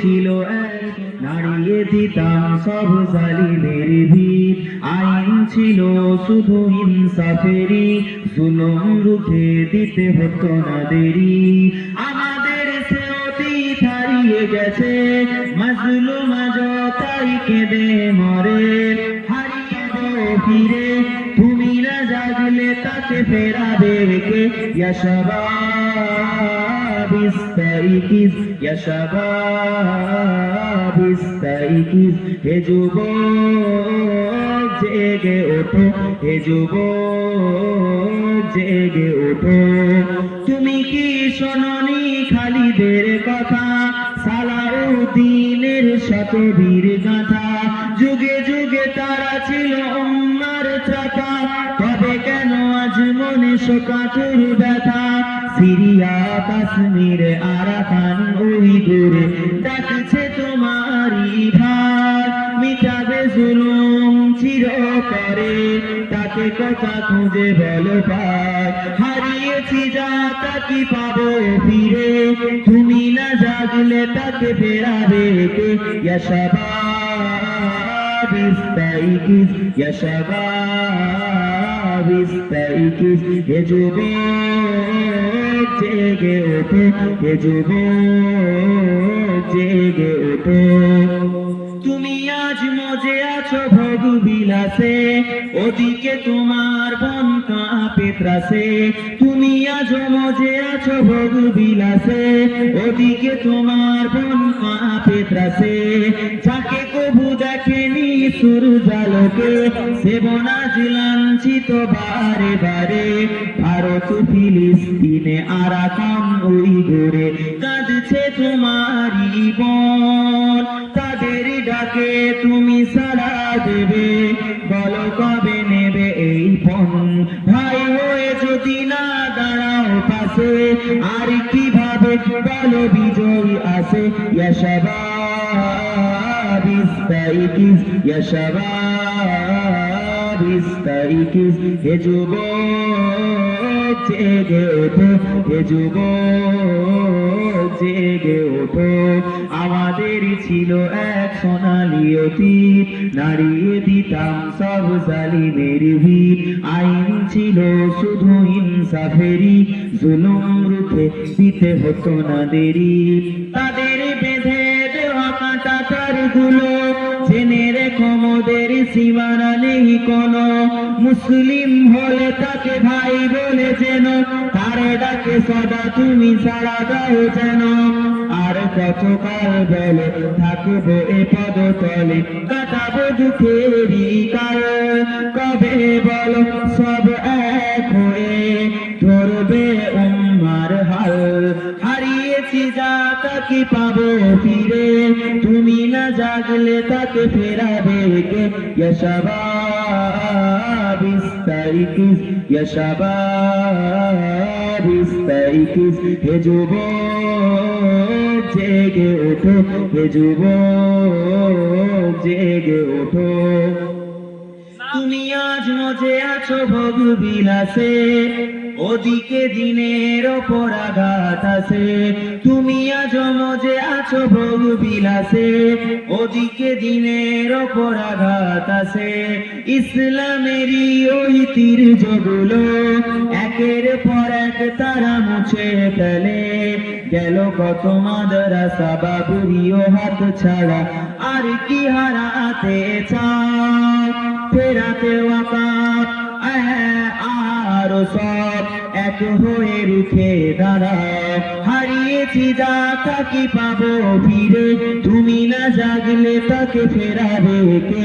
ছিল নাড়িয়ে দিতাম সব জালিমের ভিড় আইন ছিল শুধু ইনসাফেরই, জুলুম রুখে দিতে হতো না দেরি আমাদের সে অতীত হারিয়ে গেছে, মাজলুম তাই কেঁদে মরে। হারিয়ে গো ফিরে, তুমি না জাগলে তাকে ফেরাবে কে? শাবাব ইস্তাইকিজ ইয়া শাবাব ইস্তাইকিজ হে যুবক, জেগে ওঠো। হে যুবক, জেগে ওঠো। তুমি কি শোনি খালিদের কথা? সালাউদ্দিনের শতবীর গাথা। যুগে যুগে তারা ছিল মনে শোকাতুর ব্যথা। সিরিয়া, কাশ্মীর, আরাকান ওই দূরে ডাকছে তোমারই ভার মিটাবে জুলুম চির করে তাকে কথা খুঁজে বলো পার। হারিয়েছি যা তাকে পাবো ফিরে? তুমি না জাগলে তাকে ফেরাবে কে? ইয়া শাবাব ইস্তাইকিজ ইস্তাইকিজ হে যুবক জেগে ওঠো হে যুবক জেগে ওঠো। তুমি আজ মজে আছো ভোগ বিলাসে, ওদিকে তোমার বন কাঁপে ত্রাসে। তুমি আজ মজে আছো ভোগ বিলাসে, ওদিকে তোমার বন কাঁপে ত্রাসে। যাকে কবু দেখেনি সুর জালকে সেবনা লাঞ্ছিত বারে বারে। ভারত, ফিলিস্তিনে আরাকাম ওই ঘুরে কাঁদছে তোমারই বন। তাদের ডাকে তুমি সাড়া দেবে। বলো কবে নেবে এই পণ? ভাই হয়ে যদি না দাঁড়াও পাশে, আর কীভাবে বলো বিজয় আসে ইয়াশাবাব ইস্তাইকিজ ইয়াশাবাব ইস্তাইকিজ হে যুবক জেগে ওঠো হে যুবক জেগে ওঠো আমাদের ছিল এক সোনালি অতীত নাড়িয়ে দিতাম সব জালিমের ভিড় আইন ছিল শুধু ইনসাফেরই জুলুম রুখে দিতে হতো না দেরি তাদের তারগুলো জেনে রেখো মোদের সীমানা নেই কোনো। মুসলিম হলে তাকে ভাই বলে যেন তার ডাকে সদা তুমি সারা দাও যেন। আর কতকাল বলে থাকব এ পদ তলে কাটাবো দুঃখেরই কাল কবে বলো সব এক হয়ে। ধরবে উম্মার হাল। হারিয়েছি যা তাকে পাবো ফিরে। জাগলে তাকে ফেরাবে কে? ইয়াশাবাব হে যুবক জেগে ওঠো। হে যুবক জেগে ওঠো। তুমি আজ মজে আছো ভোগ বিলাসে, ওদিকে দিনের ওপর আঘাত আছে। তুমি আজ মজে আছো ভোগ বিলাসে, ওদিকে দিনের ওপর আঘাত আছে। ইসলামেরই ওই তীর জগুলো একের পর এক তারা মুছে ফেলে। গেল কত মাদ্রাসা, বাবুরিও হাত ছাড়া আর কি হারাতে চাও ফেরাতে ওয়াকাত আর সব এক হয়ে রুখে হারিয়েছি যা তাকে পাবো ফিরে, তুমি না জাগলে তাকে ফেরাবে কে?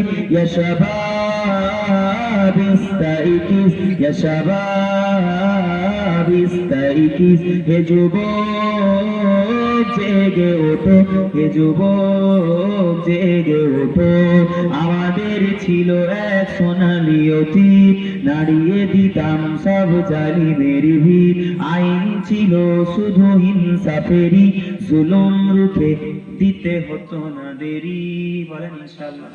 জেগে ওঠো হে যুবক জেগে ওঠো। আমাদের ছিল এক সোনালি অতীত নাড়িয়ে দিতাম সব জালিমের ভিড় আইন ছিল শুধু হিংসা ফেরি, জুলুম রূপে দিতে হতো না দেরি, বলেন ইনশাআল্লাহ।